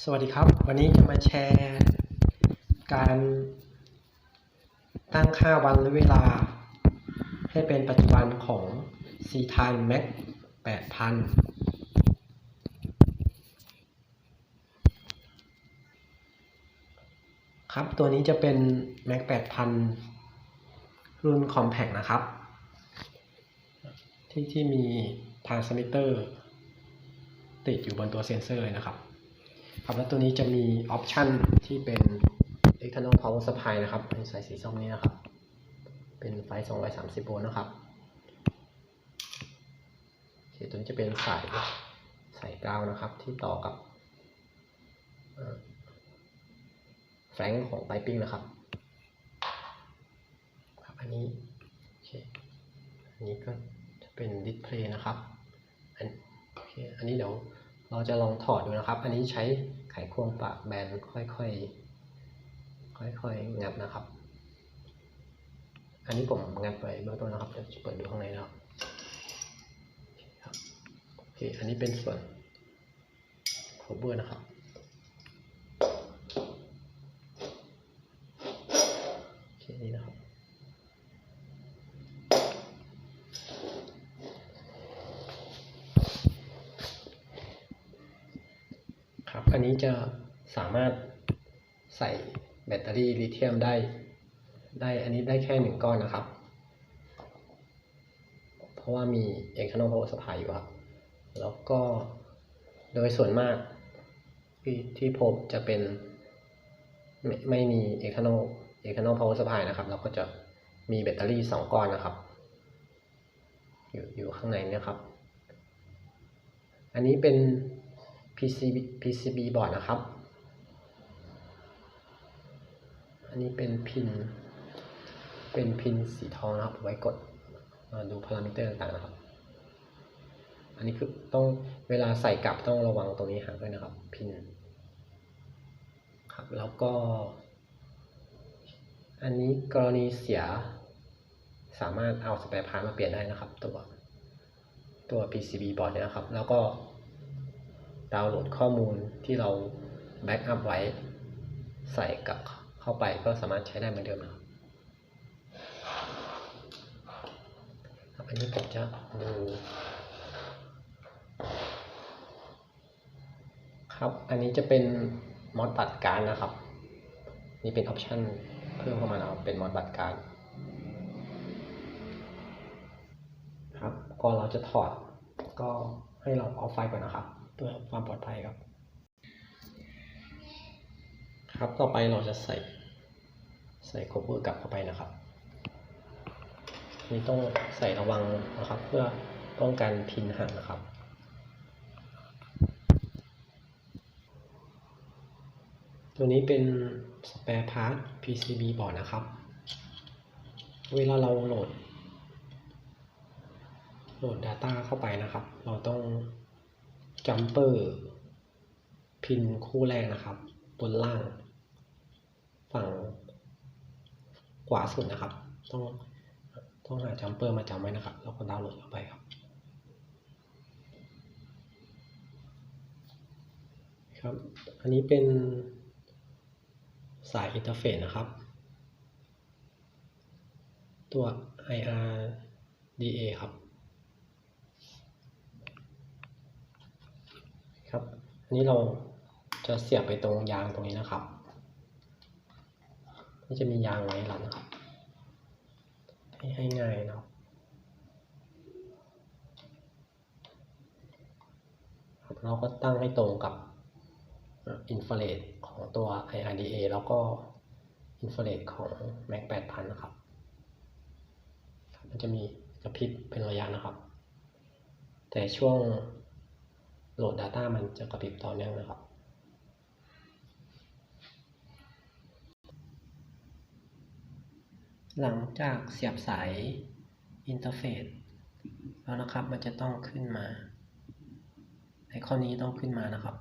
สวัสดีครับ วันนี้จะมาแชร์ การตั้งค่าวันและเวลา ให้เป็นปัจจุบันของ c t i m e Max 8000 ครับ ตัวนี้จะเป็น Max 8000 รุ่น Compact นะครับ ที่ที่มี transmitter ติดอยู่บนตัวเซนเซอร์เลยนะครับ ครับแล้วตัวนี้จะมีออปชันที่เป็น external power supply นะครับเป็นสายสีส้มนี้นะครับ เป็นไฟ 230 โวลต์นะครับโอเคตัวนี้จะเป็นสายสายกาวนะครับ ที่ต่อกับแฟลงของไ i ปิ้งนะครับครับ อันนี้โอเคอันนี้ก็จะเป็นดิสเพลย์นะครับอันโอเคอันนี้เดี๋ยว เราจะลองถอดดูนะครับ อันนี้ใช้ไขควงปากแบนค่อยๆ ค่อยๆ งับนะครับ อันนี้ผมงัดไปเบื้องต้นนะครับเดี๋ยวจะเปิดดูข้างในนะครับครับโอเค อันนี้เป็นส่วนโคเบอร์นะครับ โอเค นี่นะครับ ครับ อันนี้จะสามารถใส่แบตเตอรี่ลิเธียมได้ ได้อันนี้ได้แค่หนึ่งก้อนนะครับ เพราะว่ามี external power supply อยู่ครับ แล้วก็โดยส่วนมากที่ที่พบจะเป็นไม่ไม่มี external external power supply นะครับ เราก็จะมีแบตเตอรี่สองก้อนนะครับ อยู่อยู่ข้างในเนี่ยครับ อันนี้เป็น PCB PCB บอร์ดนะครับ อันนี้เป็นพิน เป็นพินสีทองนะครับไว้กดดูพารามิเตอร์ต่างๆนะครับ อันนี้คือต้องเวลาใส่กลับต้องระวังตรงนี้หางด้วยนะครับ พิน ครับ แล้วก็ อันนี้กรณีเสียสามารถเอาสเปรย์พาร์มาเปลี่ยนได้นะครับ ตัวตัว PCB บอร์ดเนี่ยนะครับ แล้วก็ ดาวน์โหลดข้อมูลที่เราแบ็กอัพไว้ ใส่กับเข้าไปก็สามารถใช้ได้เหมือนเดิมนะครับอันนี้ผมจะดูครับ อันนี้จะเป็นมอดบัตรการนะครับ นี่เป็นออปชันเพิ่มเข้ามานะครับเป็นมอดบัตรการครับก่อนเราจะถอดก็ให้เราออฟไฟก่อนนะครับ เพื่อความปลอดภัยครับ ครับต่อไปเราจะใส่ใส่โคเวอร์กลับเข้าไปนะครับนี่ต้องใส่ระวังนะครับ เพื่อป้องกันพินหักนะครับตัวนี้เป็น spare part PCB บอร์ดนะครับ เวลาเราโหลด โหลด Data เข้าไปนะครับ เราต้อง จัมเปอร์พินคู่แรกนะครับ บนล่าง ฝั่งขวาสุดนะครับ ต้องต้องหาจัมเปอร์มาจำไว้นะครับ แล้วก็ดาวน์โหลดเข้าไปครับครับ อันนี้เป็นสายอินเทอร์เฟซนะครับ ตัว IRDA ครับ ครับอันนี้เราจะเสียบไปตรงยางตรงนี้นะครับ นี่จะมียางไว้รัดนะครับ ให้ให้ง่ายนะครับเราก็ตั้งให้ตรงกับอินฟ a เร e ของตัว IRDA แล้วก็อินฟ a เร e ของ Mac 8000 นะครับ มันจะมีกระพริบเป็นระยะนะครับ แต่ช่วง โหลด Data มันจะกระพริบต่อเนื่องนะครับ หลังจากเสียบสายอินเทอร์เฟซแล้วนะครับมันจะต้องขึ้นมาไอคอนนี้ต้องขึ้นมานะครับ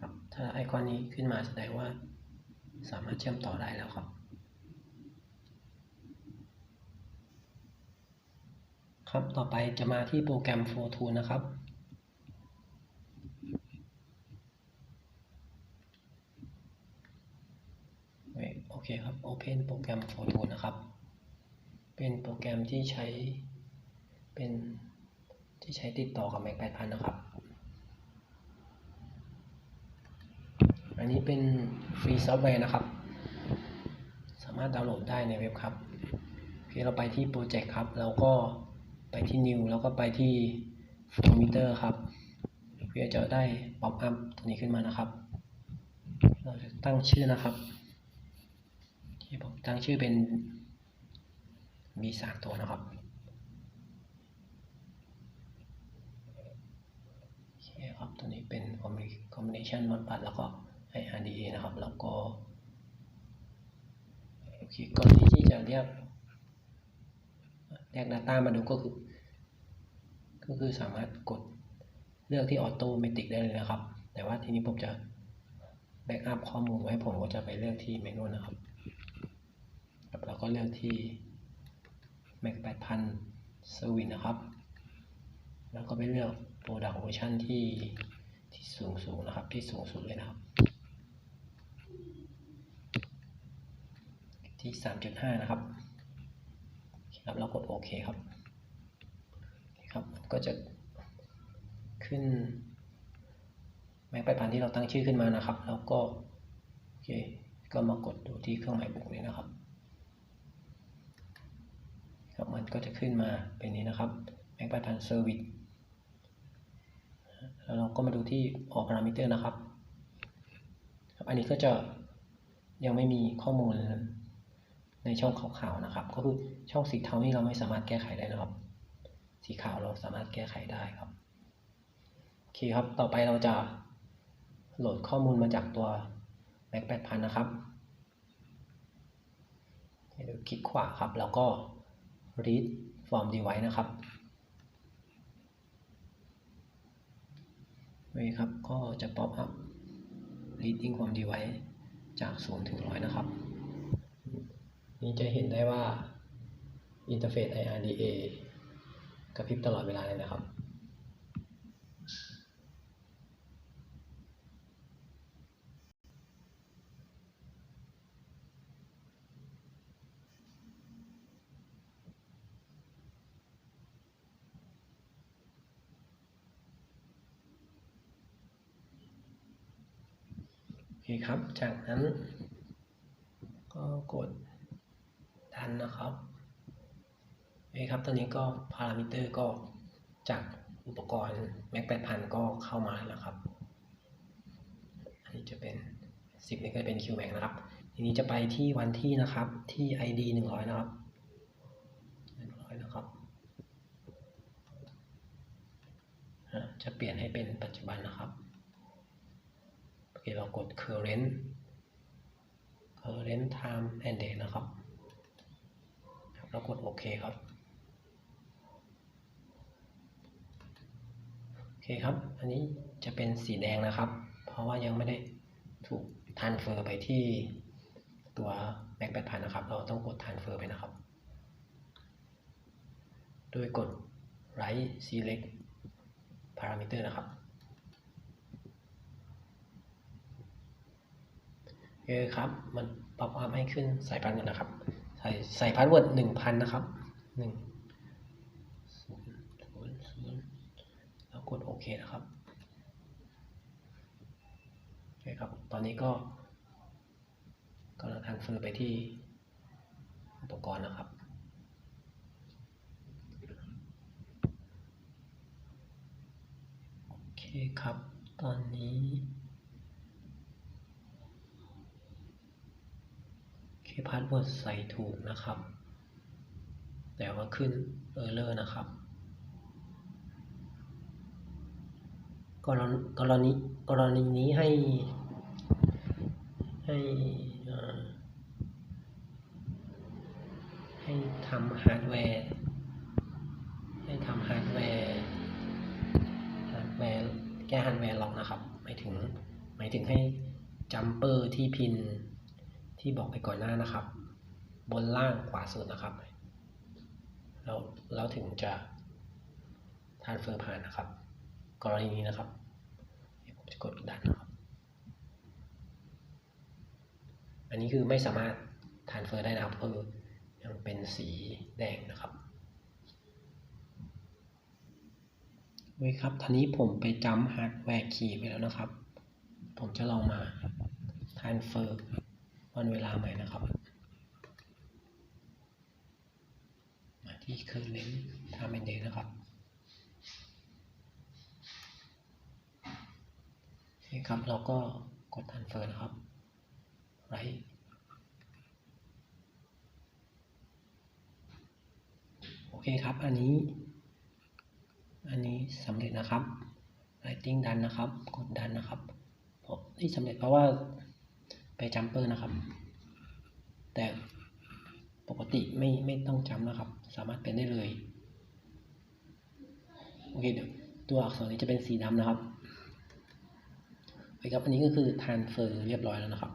ครับ ถ้าไอคอนนี้ขึ้นมาแสดงว่าสามารถเชื่อมต่อได้แล้วครับ ครับ ต่อไปจะมาที่โปรแกรม Fortune นะครับ โอเคครับ Open โปรแกรม Fortune นะครับ เป็นโปรแกรมที่ใช้เป็นที่ใช้ติดต่อกับ Mac 8000 นะครับ อันนี้เป็นฟรีซอฟต์แวร์นะครับ สามารถดาวน์โหลดได้ในเว็บครับโอเคเราไปที่โปรเจกต์ครับ แล้วก็ ไปที่ New แล้วก็ไปที่ Formeter ครับ เพื่อจะได้ป๊อปอัพตัวนี้ขึ้นมานะครับ เราจะตั้งชื่อนะครับ ที่ผมตั้งชื่อเป็น มีสามตัวนะครับโอเคครับตัวนี้เป็น combination มอดปัดแล้วก็ IRDA นะครับ แล้วก็โอเคก่อนที่จะเรียก เรียก Data มาดูก็คือ ก็คือสามารถกดเลือกที่ Automatic ได้เลยนะครับ แต่ว่าทีนี้ผมจะแบ็กอัพข้อมูลไว้ผมก็จะไปเลือกที่เมนูนะครับครับแล้วก็เลือกที่ Mac 8000 Service นะครับ แล้วก็ไปเลือก Product Version ที่ที่สูงสูงนะครับ ที่สูงสุดเลยนะครับ ที่ 3.5 นะครับ ครับแล้วกดโอเคครับครับ ก็จะขึ้น Mac 8000ที่เราตั้งชื่อขึ้นมานะครับ แล้วก็โอเคก็มากดดูที่เครื่องหมายบวกนี้นะครับครับ มันก็จะขึ้นมาเป็นนี้นะครับ Mac 8000 Service แล้วเราก็มาดูที่ All Parameter นะครับครับ อันนี้ก็จะยังไม่มีข้อมูล ในช่องขาวๆนะครับ ก็คือช่องสีเทานี่เราไม่สามารถแก้ไขได้นะครับ สีขาวเราสามารถแก้ไขได้ครับโอเคครับ ต่อไปเราจะโหลดข้อมูลมาจากตัว Mac 8000 นะครับเดี๋ยวคลิกขวาครับ แล้วก็ read from device นะครับนี่ครับ ก็จะ pop up reading from device จาก 0 ถึง 100 นะครับ นี่จะเห็นได้ว่าอินเทอร์เฟซ IRDA กระพริบตลอดเวลาเลยนะครับ โอเคครับ จากนั้นก็กด นนะครับโอเคครับ ตอนนี้ก็พารามิเตอร์ก็จากอุปกรณ์ Mac 8000ก็เข้ามาแล้วครับ อันนี้จะเป็น 10 นี่ก็เป็น QMac นะครับ ทีนี้จะไปที่วันที่นะครับที่ ID 100 นะครับ100นะครับ จะเปลี่ยนให้เป็นปัจจุบันนะครับ โอเค เรากด current current time and date นะครับ แล้วกดโอเคครับโอเคครับ อันนี้จะเป็นสีแดงนะครับ เพราะว่ายังไม่ได้ถูก transfer ไปที่ตัว Mac 8000นนะครับ เราต้องกด transfer ไปนะครับ โดยกด right select parameter นะครับโอเคครับ มันปรับอัพให้ขึ้นสายพันธุ์ก่อนนะครับ ใส่ใส่พาสเวิร์ดหนึ่งพันนะครับหนึ่งศูนย์ศูนย์ศูนย์แล้วกดโอเคนะครับโอเคครับ ตอนนี้ก็กำลังทันเฟอร์ไปที่อุปกรณ์นะครับโอเคครับ ตอนนี้ เคพาสเวิร์ดใส่ถูกนะครับ แต่ว่าขึ้นเออร์เลอร์นะครับกรณีกรณีกรณีนี้ให้ ให้ให้ทำฮาร์ดแวร์ให้ทำฮาร์ดแวร์ฮาร์ดแวร์แก้ฮาร์ดแวร์ล็อกนะครับหมายถึงหมายถึงให้จัมเปอร์ที่พิน ที่บอกไปก่อนหน้านะครับ บนล่างขวาสุดนะครับแล้วแล้วถึงจะทานเฟอร์ผ่านนะครับ กรณีนี้นะครับผมจะกดดันนะครับ อันนี้คือไม่สามารถ transfer ได้นะครับคือยังเป็นสีแดงนะครับโอเคครับทีนี้ผมไปจำฮาร์ดแวร์คีย์ไปแล้วนะครับ ผมจะลองมา transfer วันเวลาใหม่นะครับ มาที่ current time and day นะครับโอเครับเราก็กด transfer นะครับ right โอเคครับ อันนี้ อันนี้สำเร็จนะครับ writing ดันนะครับ กดดันนะครับผมที่สำเร็จเพราะว่า ไปจัมเปอร์นะครับ แต่ปกติไม่ไม่ต้องจำนะครับ สามารถเป็นได้เลยโอเคเดี๋ยวตัวอักษรนี้จะเป็นสีดำนะครับโอเคครับอันนี้ก็คือ transfer เรียบร้อยแล้วนะครับ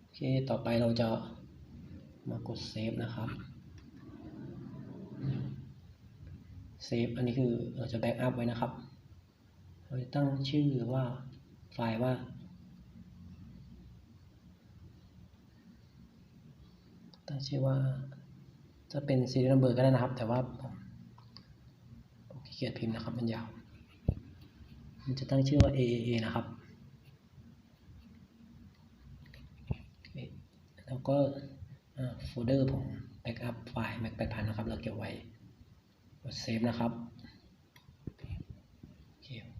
โอเคต่อไปเราจะมากดเซฟนะครับเซฟอันนี้คือเราจะแบ็กอัพไว้นะครับ เราจะตั้งชื่อว่าไฟล์ว่า ตั้งชื่อว่า จะเป็น serial number ก็ได้นะครับ แต่ว่าผมขี้เกียจพิมพ์นะครับ มันยาว มันจะตั้งชื่อว่า AAA นะครับ แล้วก็โฟลเดอร์ผมแบ็กอัพไฟล์ Mac 8000นะครับ เราเก็บไว้ กดเซฟนะครับ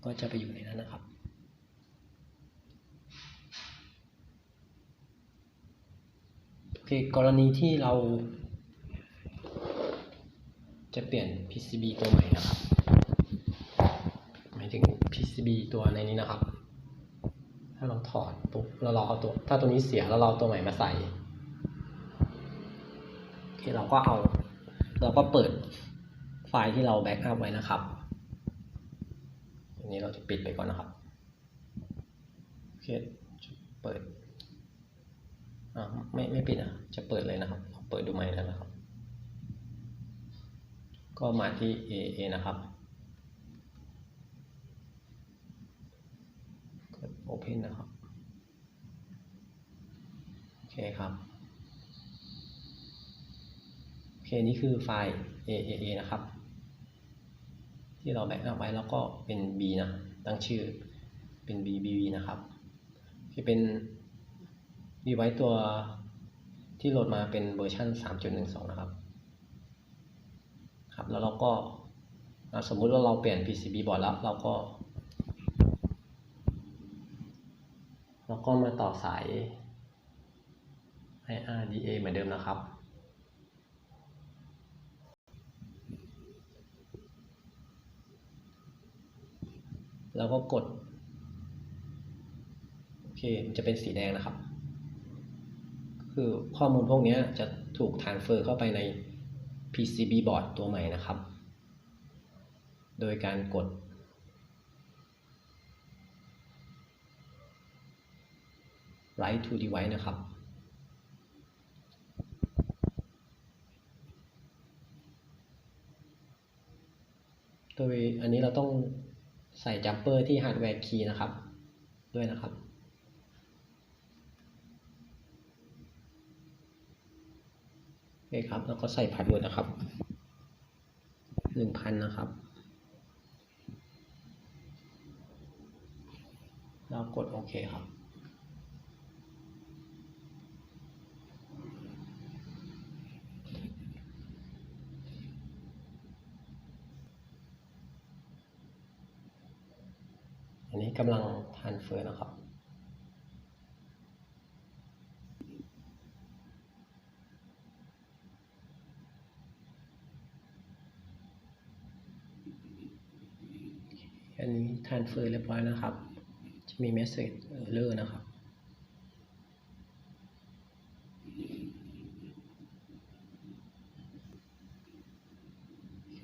ก็จะไปอยู่ในนั้นนะครับ โอกรณีที่เรา จะเปลี่ยน PCB ตัวใหม่นะครับ หมายถึง PCB ตัวในนี้นะครับ ถ้าเราถอดปุ๊บแล้วเราเอาตัว ถ้าตัวนี้เสียแล้วเราเอาตัวใหม่มาใส่โอเคเราก็เอา เราก็เปิดไฟล์ที่เราแบ็กอัพไว้นะครับอันนี้เราจะปิดไปก่อนนะครับโอเคเปิด อ่าไม่ไม่ปิดอะ จะเปิดเลยนะครับ เปิดดูใหม่แล้วนะครับ ก็มาที่ AA นะครับกด Open นะครับ โอเคครับโอเคนี่คือไฟล์ AAA นะครับ ที่เราแบ็กอัพไว้แล้วก็เป็น B นะ ตั้งชื่อเป็น BBV นะครับที่เป็น ดีไว้ตัวที่โหลดมาเป็นเวอร์ชัน3.12 นะครับ ครับ แล้วเราก็สมมุติว่าเราเปลี่ยน PCB บอร์ดแล้ว เราก็ เราก็มาต่อสาย IRDA เหมือนเดิมนะครับแล้วก็กด โอเค มันจะเป็นสีแดงนะครับ คือข้อมูลพวกนี้จะถูก transfer เข้าไปใน PCB board ตัวใหม่นะครับ โดยการกด write to device นะครับ โดยอันนี้เราต้องใส่จัมเปอร์ที่ hardware key นะครับ ด้วยนะครับ โอเคครับ แล้วก็ใส่พาสเวิร์ดนะครับหนึ่งพันนะครับ แล้วกดโอเคครับอันนี้กำลังทานเฟอร์นะครับ อันนี้ทานเฟอร์เรียบร้อยนะครับ จะมีเมสเซจเออร์เลอร์นะครับ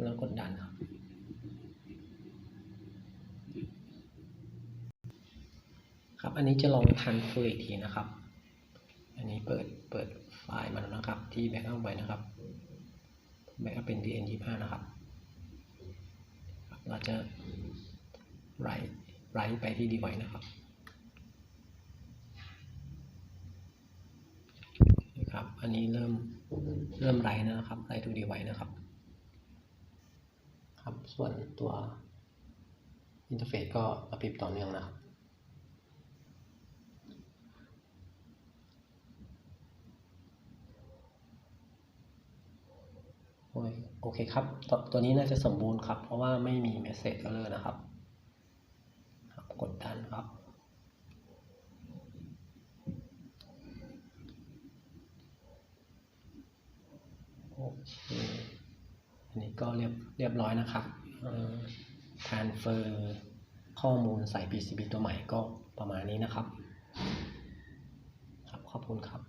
แล้วกดดันครับ ครับ อันนี้จะลองทันเฟอร์อีกทีนะครับ อันนี้เปิด เปิดไฟล์มาแล้วนะครับ ที่แบ็กอัพไว้นะครับแบ็กอัพเป็น dn25 นะครับ เราจะ ไรไรไปที่ device นะครับ อันนี้เริ่มเริ่มไรนะครับไรทูดีไว้นะครับ ครับ ส่วนตัวอินเทอร์เฟซก็กระพริบต่อเนื่องนะครับโอเคครับ ตัวนี้น่าจะสมบูรณ์ครับ เพราะว่าไม่มี message error นะครับ กดดันครับ โอเค อันนี้ก็เรียบเรียบร้อยนะครับเอ่อ transfer ข้อมูลใส่ PCB ตัวใหม่ก็ประมาณนี้นะครับ ครับ ขอบคุณครับ